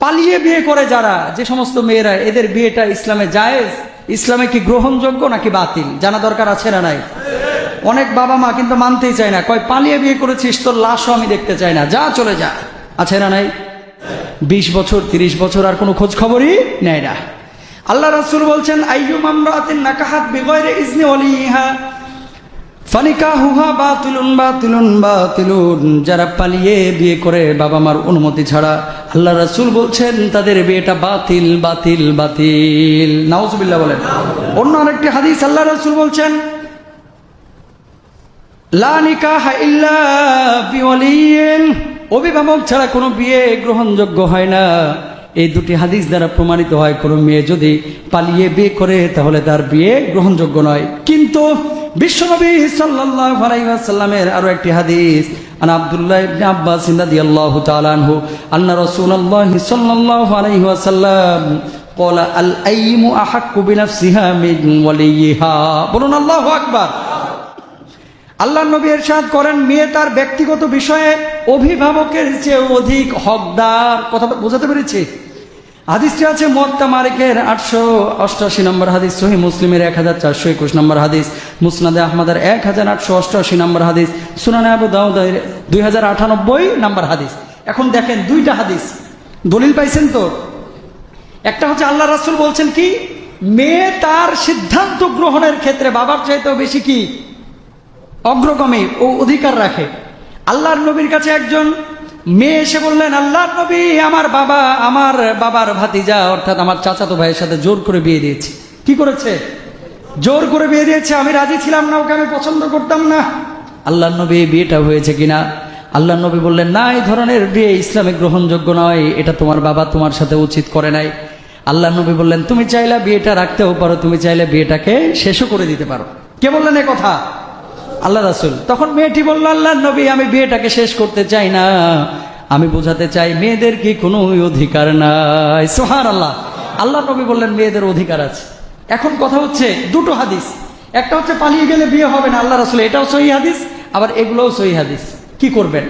পালিয়ে বিয়ে করে যারা, যে সমস্ত মেয়েরা, এদের বিয়েটা ইসলামে জায়েজ? ইসলামে কি গ্রহণযোগ্য নাকি বাতিল? জানা দরকার আছে না নাই? অনেক বাবা মা কিন্তু মানতেই চায় না, কয়, পালিয়ে বিয়ে করেছিস, তোর লাশও আমি দেখতে চাই না, যা চলে যা। আছে না নাই? বিশ বছর, তিরিশ বছর আর কোনো খোঁজ খবরই নেয় না। আল্লাহ রাসূল বলছেন আইয়ুম আমরাতিন নাকাহাত বিগয়রি ইজনি ওয়ালিহা ফানিকাহুহা বাতিলুন বাতিলুন বাতিলুন। যারা পালিয়ে বিয়ে করে, বাবা মার অনুমতি ছাড়া আল্লাহ রাসুল বলছেন, তাদের বিয়েটা বাতিল বাতিল বাতিল। নাউজুবিল্লাহ বলেন। অন্য আরেকটি হাদিস আল্লাহ রাসুল বলছেন অভিভাবক ছাড়া কোনো বিয়ে গ্রহণযোগ্য হয় না। এই দুটি হাদিস দ্বারা প্রমাণিত হয়, কোনো মেয়ে যদি পালিয়ে বিয়ে করে, তাহলে তার বিয়ে গ্রহণযোগ্য নয়। কিন্তু বিশ্বনবী সাল্লাল্লাহু আলাইহি ওয়াসাল্লামের আরো একটি হাদিস আন আব্দুল্লাহ ইবনে আব্বাস রাদিয়াল্লাহু তাআলা আনহু আন্না রাসূলুল্লাহ সাল্লাল্লাহু আলাইহি ওয়াসাল্লাম قال الأيم أحق بنفسها من وليها বলুন আল্লাহু আকবার আল্লাহ নবী এরশাদ করেন মেয়ে তার ব্যক্তিগত বিষয়ে অভিভাবকের চেয়ে অধিক হকদার কথা বোঝাতে পেরেছি হাদিসটি আছে মোত্তা মালিকের আটশো অষ্টআশি নম্বর হাদিস সহি মুসলিমের এক হাজার চারশো একুশ নম্বর হাদিস, মুসনাদে আহমদের এক হাজার আটশো অষ্টআশি নম্বর হাদিস, সুনানে আবু দাউদের দুই হাজার আটানব্বই নম্বর হাদিস। এখন দেখেন দুইটা হাদিস। দলিল পাইছেন তো? একটা হচ্ছে আল্লাহ রাসূল বলছেন কি, মেয়ে তার সিদ্ধান্ত গ্রহণের ক্ষেত্রে বাবার চাইতেও বেশি কি? অগ্রগামী ও অধিকার রাখে। আল্লাহর নবীর কাছে একজন মেয়ে এসে বললেন আল্লাহর নবী, আমার বাবা, আমার বাবার ভাতিজা, অর্থাৎ আমার চাচাতো ভাইয়ের সাথে জোর করে বিয়ে দিয়েছে। কি করেছে? জোর করে বিয়ে দিয়েছে, আমি রাজি ছিলাম না, ওকে আমি পছন্দ করতাম না। আল্লাহর নবী, বিয়েটা হয়েছে কিনা? আল্লাহ নবী বললেন, না, এই ধরনের বিয়ে ইসলামে গ্রহণযোগ্য নয়, এটা তোমার বাবা তোমার সাথে উচিত করে নাই। আল্লাহ নবী বললেন, তুমি চাইলে বিয়েটা রাখতেও পারো, তুমি চাইলে বিয়েটাকে শেষও করে দিতে পারো। কে বললেন এ কথা? আল্লাহ রাসুল। তখন মেয়েটি বলল, আল্লাহ নবী, আমি বিয়েটাকে শেষ করতে চাই না। আমি বোঝাতে চাই মেয়েদের কি কোনো অধিকার নাই। সোহার আল্লাহ আল্লাহ নবী বললেন, মেয়েদের অধিকার আছে। এখন কথা হচ্ছে দুটো হাদিস। একটা হচ্ছে, পালিয়ে গেলে বিয়ে হবে না আল্লাহ রাসুল এটাও সহি হাদিস, আবার এগুলোও সহি হাদিস। কি করবেন?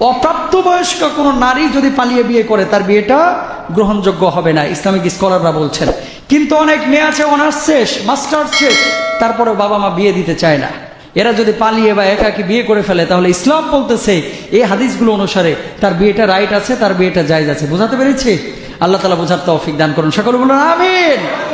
অপ্রাপ্তবয়স্ক কোনো নারী যদি পালিয়ে বিয়ে করে, তার বিয়েটা গ্রহণযোগ্য হবে না, ইসলামিক স্কলাররা বলছেন। কিন্তু অনেক মেয়ে আছে, অনার্স শেষ মাস্টার শেষ তারপরে বাবা মা বিয়ে দিতে চায় না। এরা যদি পালিয়ে বা একাকি বিয়ে করে ফেলে, তাহলে ইসলাম বলতেছে, এই হাদিসগুলো অনুসারে তার বিয়েটা রাইট আছে, তার বিয়েটা জায়জ আছে। বোঝাতে পেরেছি? আল্লাহ তালা বোঝার তৌফিক দান করুন। সকল বলুন, আমিন।